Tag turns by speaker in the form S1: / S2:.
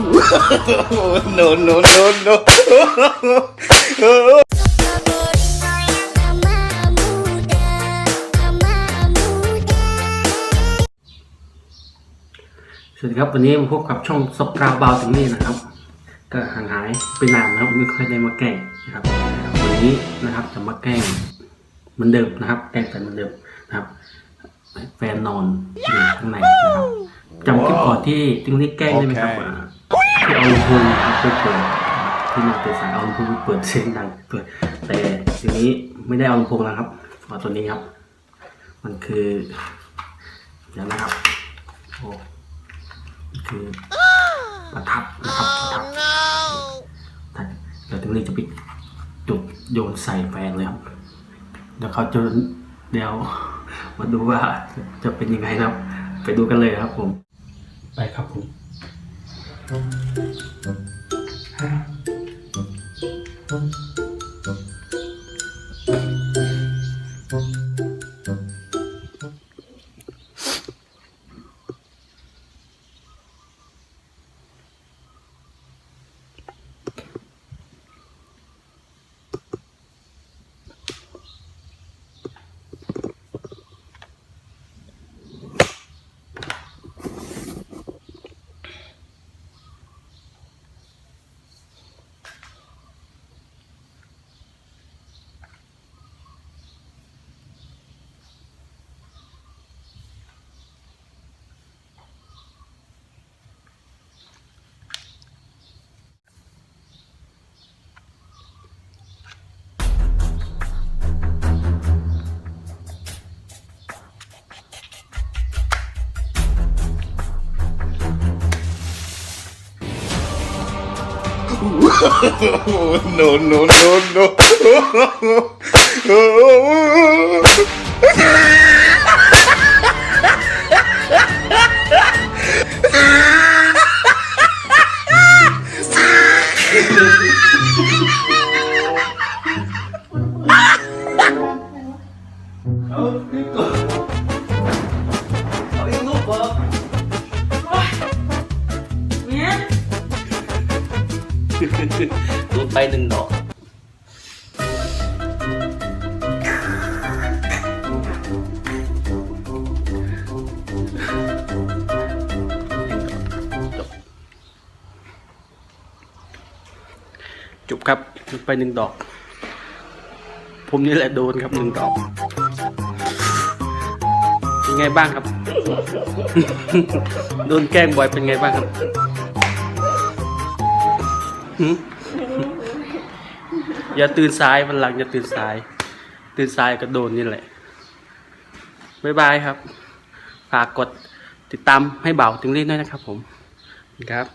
S1: no, no, no, no.
S2: สวัสดีครับวันนี้มาพบกับช่องซบกราวบาวถึงนี่นะครับ ก็ห่างหายไปนานนะครับไม่ค่อยได้มาแกล้งนะครับ วันนี้นะครับจะมาแกล้งเหมือนเดิมนะครับ แกล้งแฟนเหมือนเดิมนะครับ แฟนนอนอยู่ข้างในนะครับจำคลิปก่อนที่ติ้งลี่แกล้งได้ไหมครับ
S1: โอ เค
S2: อ่าที่เอาลำโพงนะครับไปเปิดนะครับที่นอนเปิดสายเอาลำโพงไปเปิดเสียงดังเปิดแต่ทีนี้ไม่ได้เอาลำโพงนะครับเอาตัวนี้ครับ มันคือเดี๋ยวนะครับโอ้คือประทับนะครับประทับท่านเดี๋ยวตรงนี้จะไปจุดโยนใส่แฟนเลยครับเดี๋ยวเขาจะเดี๋ยวมาดูว่าจะเป็นยังไงนะครับ ไปดูกันเลยครับผม ไปครับผม
S1: Thank you. No, no, no,
S2: no. โดนไปหนึ่งดอกจบครับดนไปหนึ่งดอก ผมนี่แหละโดนครับหนึ่งดอกเป็นไงบ้างครับ โดนแกล้งบ่อยเป็นไงบ้างครับ อย่าตื่นสายวันหลังอย่าตื่นสาย ตื่นสายก็โดนนี่แหละบ๊ายบายครับ ฝากกดติดตามให้เบาถึงเล่นด้วยนะครับผมครับ